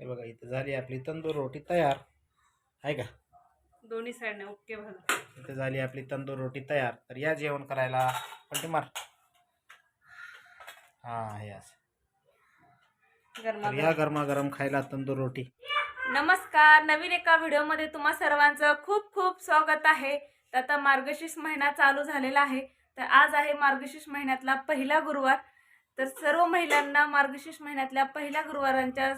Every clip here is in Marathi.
हे बघा इथं झाली आपली तंदूर रोटी तयार. आहे का? दोन्ही साईडने ओके भाजा इथं झाली आपली तंदूर रोटी तयार. तर या जेवण करायला पण मार. हां हे असं. गरमा या गरमागरम खायला तंदूर रोटी. नमस्कार नवीन एका व्हिडिओमध्ये तुम्हा सर्वांचं खूप खूप स्वागत आहे. तर आता मार्गशीर्ष महिना चालू झालेला आहे. तर आज आहे मार्गशीर्ष महिन्यातला पहिला गुरुवार. तर सर्व महिलांना मार्गशीर्ष महिन्यातल्या पहिल्या गुरुवारांच्या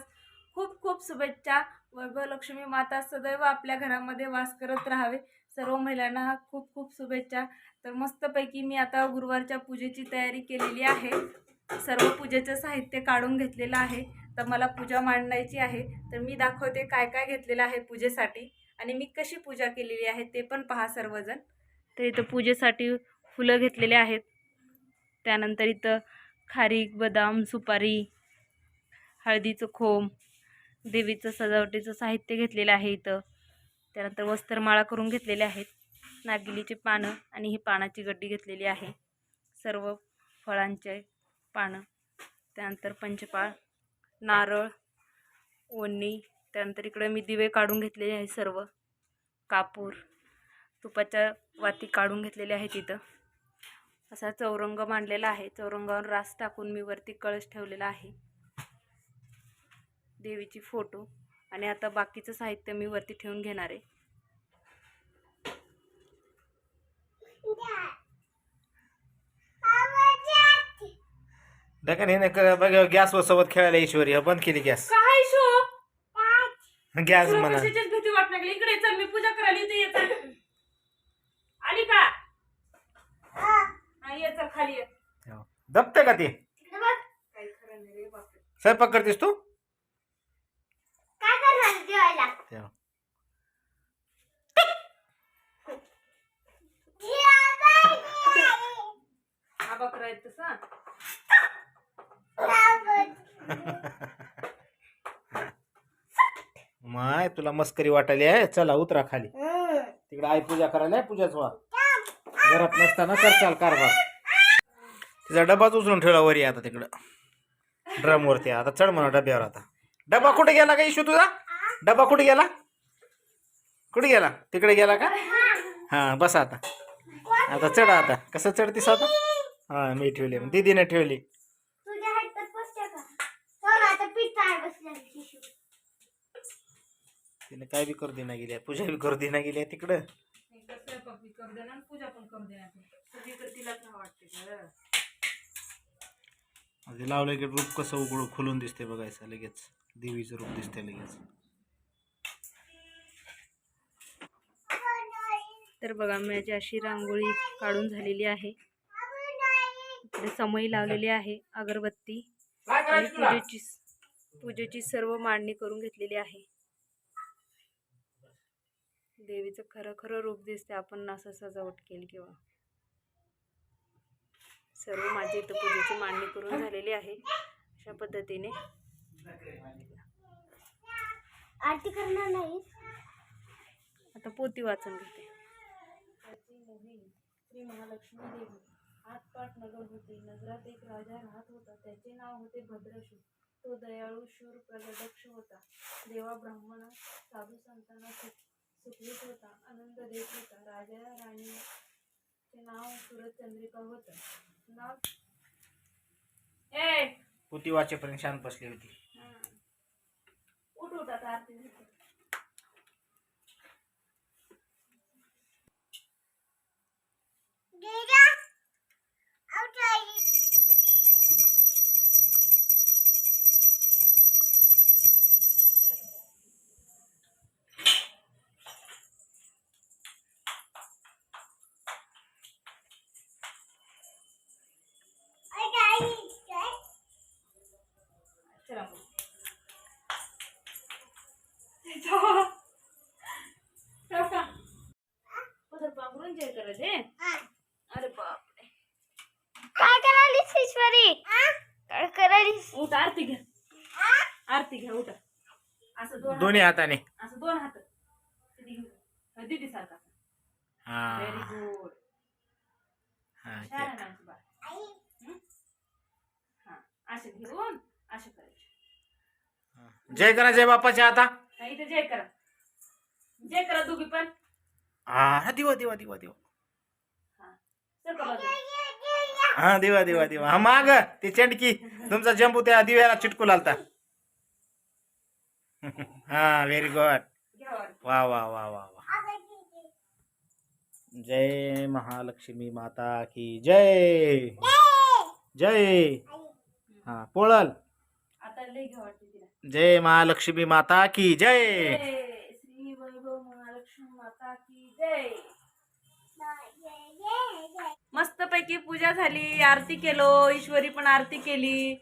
खूप खूप शुभेच्छा. वैभवलक्ष्मी माता सदैव आपल्या घरामध्ये वास करत राहावे. सर्व महिलांना खूप खूप शुभेच्छा. तर मस्तपैकी मी आता गुरुवारच्या पूजेची तयारी केलेली आहे. सर्व पूजेचं साहित्य काढून घेतलेलं आहे. तर मला पूजा मांडायची आहे. तर मी दाखवते काय काय घेतलेलं आहे पूजेसाठी. आणि मी कशी पूजा केलेली आहे ते पण पहा सर्वजण. तर इथं पूजेसाठी फुलं घेतलेले आहेत. त्यानंतर इथं खारीक बदाम सुपारी हळदीचं खोम देवीचं सजावटीचं साहित्य घेतलेलं आहे इथं. त्यानंतर वस्त्रमाळा करून घेतलेले आहेत. नागिलीची पानं आणि ही पानाची गड्डी घेतलेली आहे. सर्व फळांचे पानं. त्यानंतर पंचपाळ नारळ ओढणी त्यानंतर इकडे मी दिवे काढून घेतलेले आहे सर्व. कापूर तुपाच्या वाती काढून घेतलेल्या आहेत इथं. असा चौरंग मांडलेला आहे. चौरंगावर रास टाकून मी वरती कळश ठेवलेला आहे. देवीची फोटो आणि आता बाकीचं साहित्य मी वरती ठेवून घेणार आहे. देखा हे नाही बघ गॅसवर सोबत खेळायला ईश्वरी बंद केली गॅस. काय शो? गॅस तुला म्हणा. कशाचीच भीती वाटत लागली इकडे चल मी पूजा करायला इथे ये चल. आली का? हा, ये चल खाली ये. दबते का ते? काही खरं नाही रे बापरे. स्वयंपाक करतेस तू? हा बकरा तसा माय तुला मस्करी वाटायली आहे. चला उतरा खाली. तिकडे आई पूजा करायला आहे, पूजाच व्हा घरात नसताना कर चाल कारभार. तिचा डबाच उचलून ठेवला वरी आता तिकडं. ड्रम वरती आता चढ म्हणा डब्यावर आता. डबा कुठे गेला का इशू तुझा? डबा कुठे गेला? कुठे गेला? तिकडे गेला का? हा. बस आता. आता चढ आता. कसं चढतीस आता? हा मी ठेवली. दीदीने ठेवली. तिने काय बी करू देना गेली. पूजा बी करू देना गेली तिकडं. लावलं की रूप कसं उघड खुलून दिसते बघायचं लगेच. देवीचं रूप दिसते लगेच. तर बघा माझी अशी रांगोळी काढून झालेली आहे. इकडे समई लावलेली आहे अगरबत्ती आणि पूजेची पूजेची सर्व मांडणी करून घेतलेली आहे. देवीचं खरं खरं रूप दिसते आपण असं सजावट केली किंवा सर्व माझी इथं पूजेची मांडणी करून झालेली आहे. अशा पद्धतीने. आरती करणार नाहीस? आता पोती वाचून घेते. श्री महालक्ष्मी देवी. हातपाट नगर होते. नगरात एक राजा राहत होता. त्याचे नाव होते भद्रशू. तो दयाळू शूर प्रगदक्ष होता. देवा ब्राह्मण साधू संतांना सुख सुखवीत होता. आनंद देत होता. राजा राणीचे नाव सुरचंद्रिका होतं. नाव? ए! पुती वाचेपर्यंत शांत बसली होती. उठ उठ. आरती झाली. गेला आउट चला मग. ठेवा. उधर पांघरून जय करत हे अरे बापरे काय करायलीस ईश्वरी काय करायलीस उठ आरती घ्या आरती घ्या उठा असं दोन दोन्ही हाताने. हात- असं दोन हात. दीदी घेऊन. दीदी सारखा हा. व्हेरी गुड हा छान ते. आहे माझी बाळ. हं? हा असे घेऊन असे करायचे. हा. जय करा जय बापाच्या आता. इथे जय करा. जय करा दोघी पण. हा दिवा दिवा दिवा दिवा. हा दिवा दिवा दिवा. हा माग ती चंडकी. तुमचा जंबू त्या दिव्याला चिटकू लागता. हा व्हेरी गुड. वा वा वा वा वा. जय महालक्ष्मी माता की जय. जय. हा पोळल. जय महालक्ष्मी माता की जय. जय श्री वैभव महालक्ष्मी माता की जय. मस्तपैकी पूजा झाली आरती केलो ईश्वरी पण आरती केली.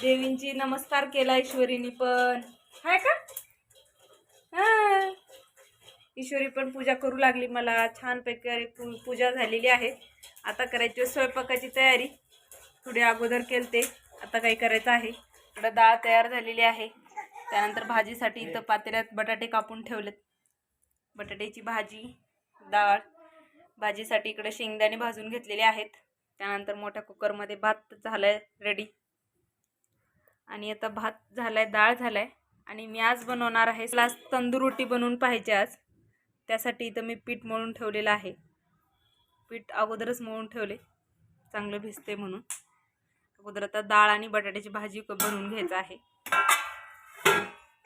देवींची नमस्कार केला ईश्वरीनी पण. हाय का? हा. ईश्वरी पण पूजा करू लागली मला. छानपैकी पू- पूजा झालेली आहे. आता करायची स्वयंपाकाची तयारी. थोडी अगोदर केलते. आता काही करायचं आहे. इकडं डाळ तयार झालेली आहे. त्यानंतर भाजीसाठी इथं पातेल्यात बटाटे कापून ठेवलेत. बटाट्याची भाजी डाळ. भाजीसाठी इकडे शेंगदाणे भाजून घेतलेले आहेत. त्यानंतर मोठ्या कुकरमध्ये भात झालाय रेडी आणि आता भात झालाय डाळ झालाय. आणि मी आज बनवणार आहे आज तंदूर रोटी बनवून पाहिजे आज. त्यासाठी इथं मी पीठ मळून ठेवलेलं आहे. पीठ अगोदरच मळून ठेवले. चांगलं भिजते म्हणून. अगोदर आता डाळ आणि बटाट्याची भाजी बनवून घ्यायचं आहे.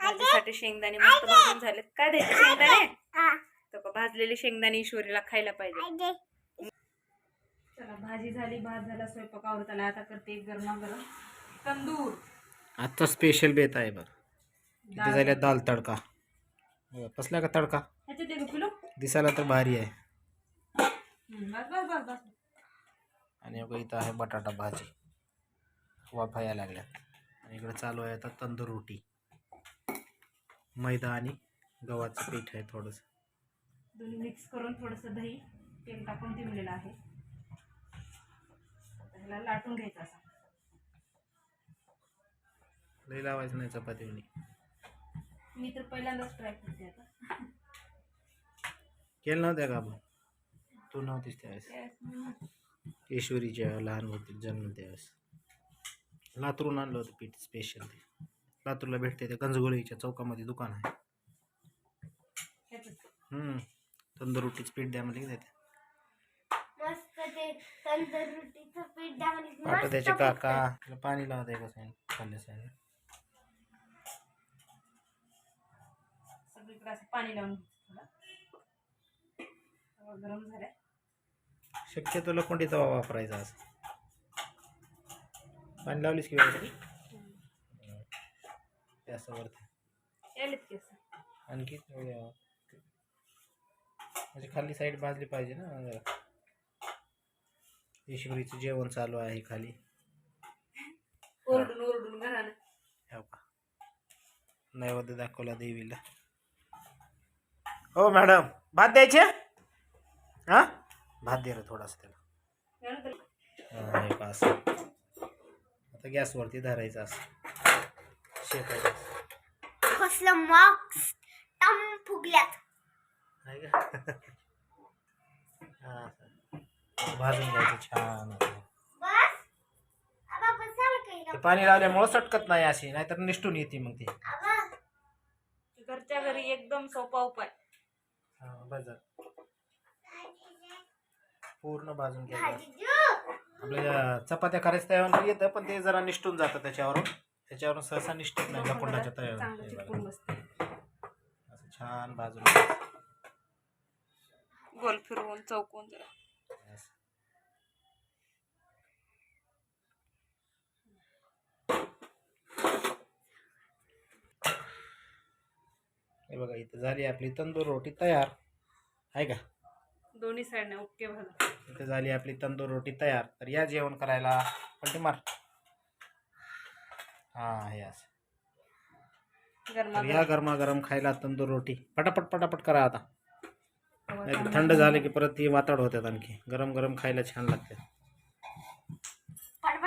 भाजीसाठी शेंगदाणे मस्त भाजून झालेत. काय द्यायचे शेंगदाणे? तर का भाजलेले शेंगदाणे ईश्वरीला खायला पाहिजे. चला भाजी झाली भात झाला स्वयंपाक आवरत आला आता करते गरमागरम तंदूर. आजचा स्पेशल बेत आहे बरं इथे. झाल्या दाल तडका. बघा, कसला का तडका? दिसायला तर भारी आहे. आणि बघा इथं आहे बटाटा भाजी. वाफा यायला लागल्यात आणि इकडे चालू आहे आता तंदूर रोटी. मैदा आणि गव्हाचं पीठ आहे थोडंसं. दोन्ही मिक्स करून थोडंसं दही तेल टाकून ठेवलेलं आहे. ह्याला लाटून घ्यायचं असं. लई लावायचं नाही चपातीवनी मी तर पहिल्यांदाच ट्राय करते आता. केलं नव्हत्या का आपण? तू नव्हतीस त्यावेळेस. ईश्वरीच्या लहान होती जन्म त्यावेळेस. लातूरून आणलं होतं पीठ स्पेशल ते. लातूरला भेटते ते गंजगोळीच्या चौकामध्ये दुकान आहे. हम्म. तंदूर रोटीच पीठ द्या म्हणजे देते. मस्त ते तंदूर रोटीचं पीठ द्या म्हणे. पाठ मस्त त्याचे. काका. पाणी लावत आहे कसं खाल्ल्या सगळीकडे असं पाणी लावून थोडं. गरम झालंय. शक्यतो लोखंडी तवा वापरायचा असं. पाणी लावलीस की गॅसवरती की असं. आणखी. म्हणजे खाली साईड भाजली पाहिजे ना. जरा ईश्वरीचं जेवण चालू आहे खाली. ओरडून ओरडून घरानं. हो नैवेद्य दाखवला देवीला. हो मॅडम. भात द्यायचे? हा? भात दे थोडासा त्याला. हा, आता गॅसवरती धरायचं असं. शेकायचं. कसलं टम फुगल्यात. का? हा. भाजून घ्यायचं छान. असं. बस आबा बसाल काही ते पाणी लावल्यामुळं सटकत नाही अशी. नाहीतर निष्ठून येते मग ती. आबा. घरच्या घरी एकदम सोपा उपाय. पूर्ण भाजून घ्यायचं. आपल्या चपात्या करायचं तयार येतं पण ते जरा निष्ठून जातं त्याच्यावरून त्याच्यावरून सहसा निष्ठत नाही लपंडाच्या चांगलं तयार असं छान भाजून. गोल फिरवून चौकून जरा. हे बघा इथं झाली आपली तंदूर रोटी तयार आहे का? दोन्ही साईडने ओके भाजा इथं झाली आपली तंदूर रोटी तयार. तर या जेवण करायला. पलटी मार. हा हे असं. तर या गरमागरम खायला तंदूर रोटी. पटापट पटापट करा आता. नाही थंड झाले की परत ती वाताड होतात आणखी. गरम गरम खायला छान लागते.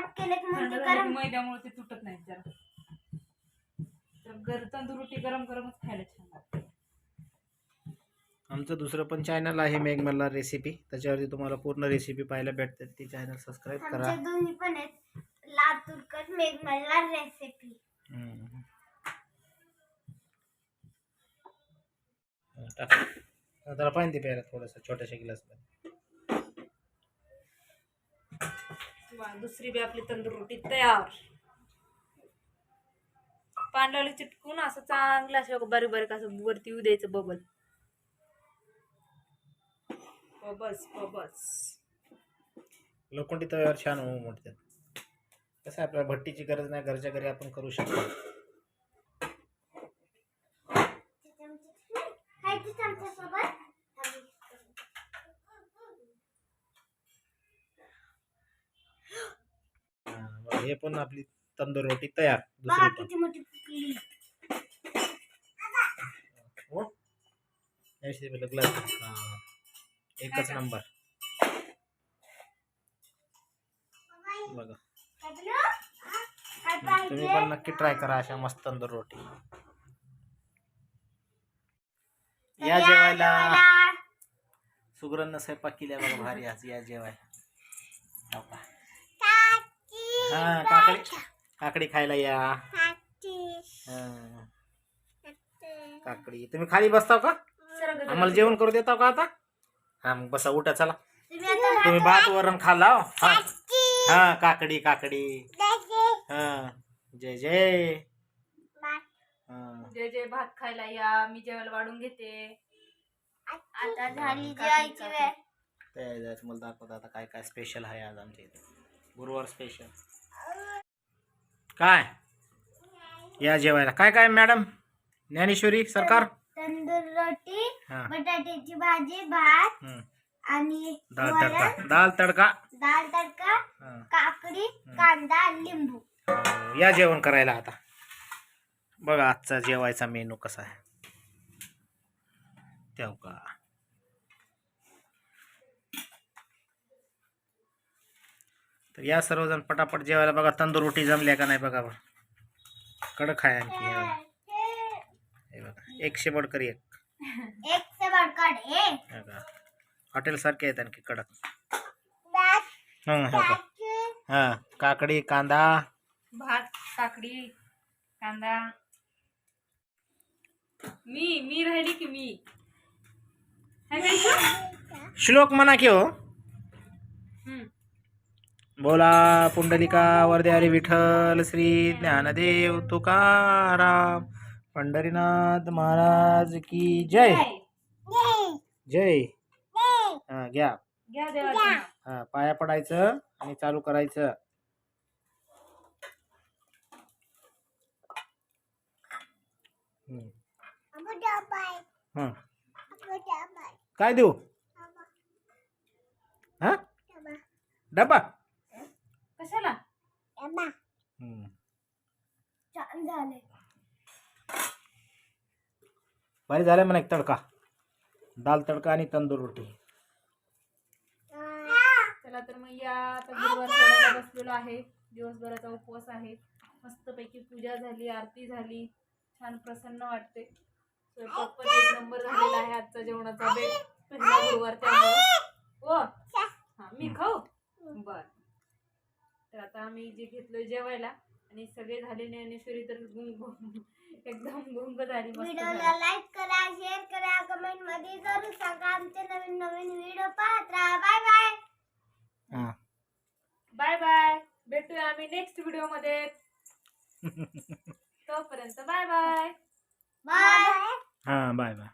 केले की म्हणजे गरम. मैद्यामुळे ते तुटत नाहीत जरा. तर गर तंदूर रोटी गरम गरमच खायला छान. लागते आमचं दुसरं पण चॅनल आहे मेघमल्ला रेसिपी त्याच्यावरती तुम्हाला पूर्ण रेसिपी पाहायला भेटते. ती चॅनल सबस्क्राईब करा. दोन्ही पण आहेत. लातूरकर मेघमल्ला रेसिपी हम्म. टाक. जरा पाणी प्यायला थोडंसं छोट्याशा गिलासमध्ये वा, दुसरी बी आपली तंदूर रोटी तयार. पान लावली चिटकून असं चांगलं असं बारीक बारीक असं वरती येऊ द्यायचं बबल. बबल्स बबल्स लोखंडी तव्यावर छान होऊ मोडतात कसं आहे, आपल्याला भट्टीची गरज नाही घरच्या घरी आपण करू शकतो. हां, हे पण आपली तंदूर रोटी तयार दुसरी पण. ग्लास एकच नंबर. बघा. तुम्ही पण नक्की ट्राय करा अशा मस्त तंदूर रोटी. या जेवायला. सुगरण स्वयंपाक केल्या बघा भारी आज या जेवायला हो? हा काकडी काकडी खायला या. हा, काकडी. तुम्ही खाली बसताव का? आम्हाला जेवण करू देताव का आता? हा मग बसा उठा चला. तुम्ही आता तुम्ही भात वरण खाल्ला हो? हा हा काकडी काकडी. हा जय जय. हा. जे जे भात खायला या. मी जेवायला वाढून घेते. आता झाली जेवायची. वेळ. जायचं मला दाखवतो आता काय काय स्पेशल आहे आज आमच्या इथे. गुरुवार स्पेशल काय? या जेवायला. काय काय मॅडम? ज्ञानेश्वरी सरकार? तंदूर रोटी हा. बटाट्याची भाजी भात हम्म. आणि दाल वरण. तडका. दाल तडका. दाल तडका हा. काकडी कांदा लिंबू. हो, या जेवण करायला आता. बघा आजचा जेवायचा मेनू कसा आहे. तेव का? तर या सर्वजण पटापट जेवायला बघा तंदूर रोटी जमल्या का नाही बघा बरं. कडक आहे आणखी. बघा एकशे बडकर एक. एक से बढ़कर एक हे हॉटेल सारखे आहेत आणखी कडक. हं, हे. हा. काकडी कांदा. भात काकडी कांदा. मी मी राहिली की मी? का? श्लोक म्हणा की हो. बोला पुंडलिका वरदे हरी विठ्ठल श्री ज्ञानदेव तुकाराम. पंढरीनाथ महाराज की जय. जय. हा घ्या. हा पाया पडायचं आणि चालू करायचं. हम्म. हं. काय देऊ? हा? डबा. कशाला? झाले भारी झालं म्हणा एक तडका. दाल तडका आणि तंदूर रोटी. चला तर मग या आता गुरुवार सोडायला बसलेलो आहे. दिवसभराचा उपवास आहे. मस्तपैकी पूजा झाली आरती झाली. छान प्रसन्न वाटते. स्वयंपाक पण एक नंबर झालेला आहे आजचा जेवणाचा बेत पहिला गुरुवार त्यामुळं. ओ हा मी खाऊ? बर. तर आता आम्ही जे घेतलोय जेवायला आणि सगळे झाले ज्ञानेश्वरी तर एकदम गुंग झाली व्हिडिओला. लाईक करा शेअर करा कमेंटमध्ये जरूर सांगा. आमचे नवीन नवीन व्हिडिओ पाहत राहा. Bye bye. हा. Bye bye. भेटूया आम्ही नेक्स्ट व्हिडिओमध्ये तोपर्यंत बाय बाय. बाय. हा बाय बाय.